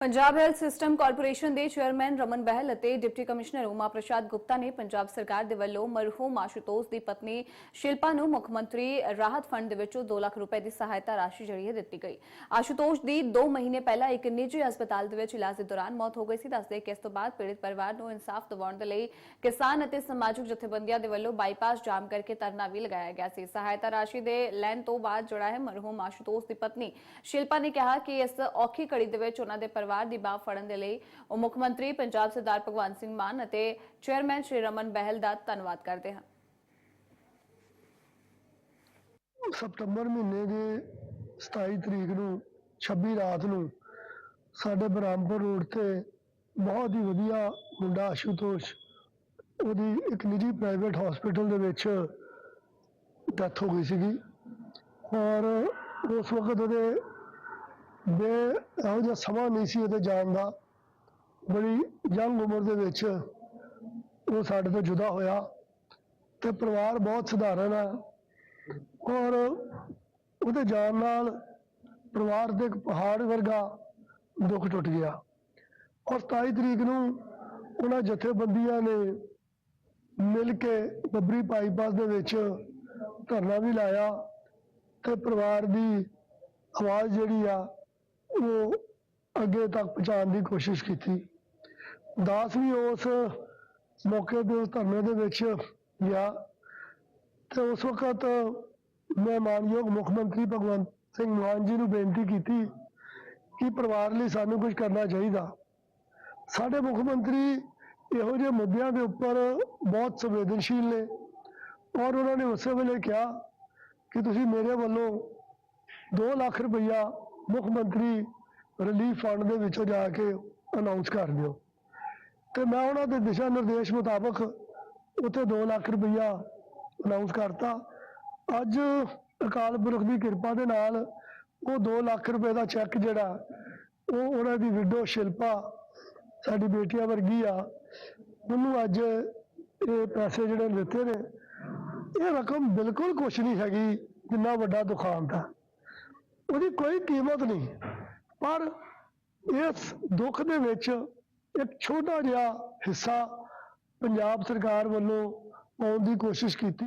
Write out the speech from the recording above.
Punjab health system corporation ਦੇ chairman Raman Behl ਅਤੇ deputy commissioner Uma Prasad Gupta ਨੇ ਪੰਜਾਬ ਸਰਕਾਰ ਦੇ ਵੱਲੋਂ ਮਰਹੂਮ ਆਸ਼ੂਤੋਸ਼ ਦੀ ਪਤਨੀ ਸ਼ਿਲਪਾ ਨੂੰ ਮੁੱਖ ਮੰਤਰੀ ਰਾਹਤ ਫੰਡ ਦੇ ਵਿੱਚੋਂ 2 ਲੱਖ ਰੁਪਏ ਦੀ ਸਹਾਇਤਾ ਰਾਸ਼ੀ ਜਿਹੜੀ ਦਿੱਤੀ ਗਈ। ਆਸ਼ੂਤੋਸ਼ ਦੀ 2 ਮਹੀਨੇ ਪਹਿਲਾਂ ਇੱਕ ਨਿੱਜੀ ਹਸਪਤਾਲ ਦੇ ਵਿੱਚ ਇਲਾਜ ਦੇ ਦੌਰਾਨ ਮੌਤ ਹੋ ਗਈ ਸੀ। ਦੱਸਦੇ ਕਿ ਇਸ ਤੋਂ ਬਾਅਦ ਪੀੜਿਤ ਪਰਿਵਾਰ ਨੂੰ ਇਨਸਾਫ ਦਿਵਾਉਣ ਦੇ ਲਈ ਕਿਸਾਨ ਅਤੇ ਸਮਾਜਿਕ ਜਥੇਬੰਦੀਆਂ ਦੇ ਵੱਲੋਂ ਬਾਈਪਾਸ ਜਾਮ ਕਰਕੇ ਧਰਨਾ ਵੀ ਲਗਾਇਆ ਗਿਆ ਸੀ। ਸਹਾਇਤਾ ਰਾਸ਼ੀ ਦੇ ਲੈਣ ਤੋਂ ਬਾਅਦ ਜਿਹੜਾ ਹੈ ਮਰਹੂਮ ਆਸ਼ੂਤੋਸ਼ ਦੀ ਪਤਨੀ। ਸ਼ਿਲਪਾ ਨੇ ਕਿਹਾ ਕਿ ਇਸ ਔਖੀ ਘੜੀ ਦੇ ਵਿੱਚ ਉਹਨਾਂ ਦੇ ਪਰਿਵਾਰ ਦੀ ਬਾਹ ਫੜਨ ਦੇ ਲਈ ਉਹ ਮੁੱਖ ਮੰਤਰੀ ਪੰਜਾਬ ਸਰਦਾਰ ਭਗਵੰਤ ਸਿੰਘ ਮਾਨ ਅਤੇ ਚੇਅਰਮੈਨ ਸ਼੍ਰੀ ਰਮਨ ਬਹਿਲ ਦਾ ਧੰਨਵਾਦ ਕਰਦੇ ਹਨ ਸਤੰਬਰ ਮਹੀਨੇ ਦੇ 27 ਤਰੀਕ ਨੂੰ 26 ਰਾਤ ਨੂੰ ਸਾਡੇ ਬਰਾਮਪੁਰ ਰੋਡ ਤੇ ਬਹੁਤ ਹੀ ਵਧੀਆ ਮੁੰਡਾ ਆਸ਼ੂਤੋਸ਼, ਉਹਦੀ ਇੱਕ ਨਿੱਜੀ ਪ੍ਰਾਈਵੇਟ ਹਸਪੀਟਲ ਦੇ ਵਿੱਚ ਡੈਥ ਹੋ ਗਈ ਸੀਗੀ ਔਰ ਉਸ ਵਕਤ ਉਹਦੇ ਬੇ ਇਹੋ ਜਿਹਾ ਸਮਾਂ ਨਹੀਂ ਸੀ ਉਹਦੇ ਜਾਣ ਦਾ। ਬੜੀ ਯੰਗ ਉਮਰ ਦੇ ਵਿੱਚ ਉਹ ਸਾਡੇ ਤੋਂ ਜੁਦਾ ਹੋਇਆ ਤੇ ਪਰਿਵਾਰ ਬਹੁਤ ਸਧਾਰਨ ਆ ਔਰ ਉਹਦੇ ਜਾਣ ਨਾਲ ਪਰਿਵਾਰ ਦੇ ਇੱਕ ਪਹਾੜ ਵਰਗਾ ਦੁੱਖ ਟੁੱਟ ਗਿਆ। ਔਰ 27 ਤਰੀਕ ਨੂੰ ਉਹਨਾਂ ਜਥੇਬੰਦੀਆਂ ਨੇ ਮਿਲ ਕੇ ਬੱਬਰੀ ਬਾਈਪਾਸ ਦੇ ਵਿੱਚ ਧਰਨਾ ਵੀ ਲਾਇਆ ਤੇ ਪਰਿਵਾਰ ਦੀ ਆਵਾਜ਼ ਜਿਹੜੀ ਆ ਉਹ ਅੱਗੇ ਤੱਕ ਪਹੁੰਚਾਉਣ ਦੀ ਕੋਸ਼ਿਸ਼ ਕੀਤੀ। ਦਾਸ ਵੀ ਉਸ ਮੌਕੇ ਤੇ ਉਸ ਧਰਨੇ ਦੇ ਵਿੱਚ ਗਿਆ ਤੇ ਉਸ ਵਕਤ ਮੈਂ ਮਾਨਯੋਗ ਮੁੱਖ ਮੰਤਰੀ ਭਗਵੰਤ ਸਿੰਘ ਮਾਨ ਜੀ ਨੂੰ ਬੇਨਤੀ ਕੀਤੀ ਕਿ ਪਰਿਵਾਰ ਲਈ ਸਾਨੂੰ ਕੁਝ ਕਰਨਾ ਚਾਹੀਦਾ। ਸਾਡੇ ਮੁੱਖ ਮੰਤਰੀ ਇਹੋ ਜਿਹੇ ਮੁੱਦਿਆਂ ਦੇ ਉੱਪਰ ਬਹੁਤ ਸੰਵੇਦਨਸ਼ੀਲ ਨੇ ਔਰ ਉਹਨਾਂ ਨੇ ਉਸੇ ਵੇਲੇ ਕਿਹਾ ਕਿ ਤੁਸੀਂ ਮੇਰੇ ਵੱਲੋਂ 2 ਲੱਖ ਰੁਪਈਆ ਮੁੱਖ ਮੰਤਰੀ ਰਿਲੀਫ ਫੰਡ ਦੇ ਵਿੱਚੋਂ ਜਾ ਕੇ ਅਨਾਉਂਸ ਕਰ ਦਿਓ। ਤੇ ਮੈਂ ਉਹਨਾਂ ਦੇ ਦਿਸ਼ਾ ਨਿਰਦੇਸ਼ ਮੁਤਾਬਕ ਉੱਥੇ 2 ਲੱਖ ਰੁਪਈਆ ਅਨਾਉਂਸ ਕਰਤਾ। ਅੱਜ ਅਕਾਲ ਪੁਰਖ ਦੀ ਕਿਰਪਾ ਦੇ ਨਾਲ ਉਹ 2 ਲੱਖ ਰੁਪਏ ਦਾ ਚੈੱਕ ਜਿਹੜਾ, ਉਹ ਉਹਨਾਂ ਦੀ ਵਿਡੋ ਸ਼ਿਲਪਾ, ਸਾਡੀ ਬੇਟੀਆਂ ਵਰਗੀ ਆ, ਉਹਨੂੰ ਅੱਜ ਇਹ ਪੈਸੇ ਜਿਹੜੇ ਦਿੱਤੇ ਨੇ, ਇਹ ਰਕਮ ਬਿਲਕੁਲ ਕੁਛ ਨਹੀਂ ਹੈਗੀ, ਜਿੰਨਾ ਵੱਡਾ ਦੁਖਾਂਤ ਹੈ ਉਹਦੀ ਕੋਈ ਕੀਮਤ ਨਹੀਂ। ਪਰ ਇਸ ਦੁੱਖ ਦੇ ਵਿੱਚ ਇੱਕ ਛੋਟਾ ਜਿਹਾ ਹਿੱਸਾ ਪੰਜਾਬ ਸਰਕਾਰ ਵੱਲੋਂ ਪਾਉਣ ਦੀ ਕੋਸ਼ਿਸ਼ ਕੀਤੀ।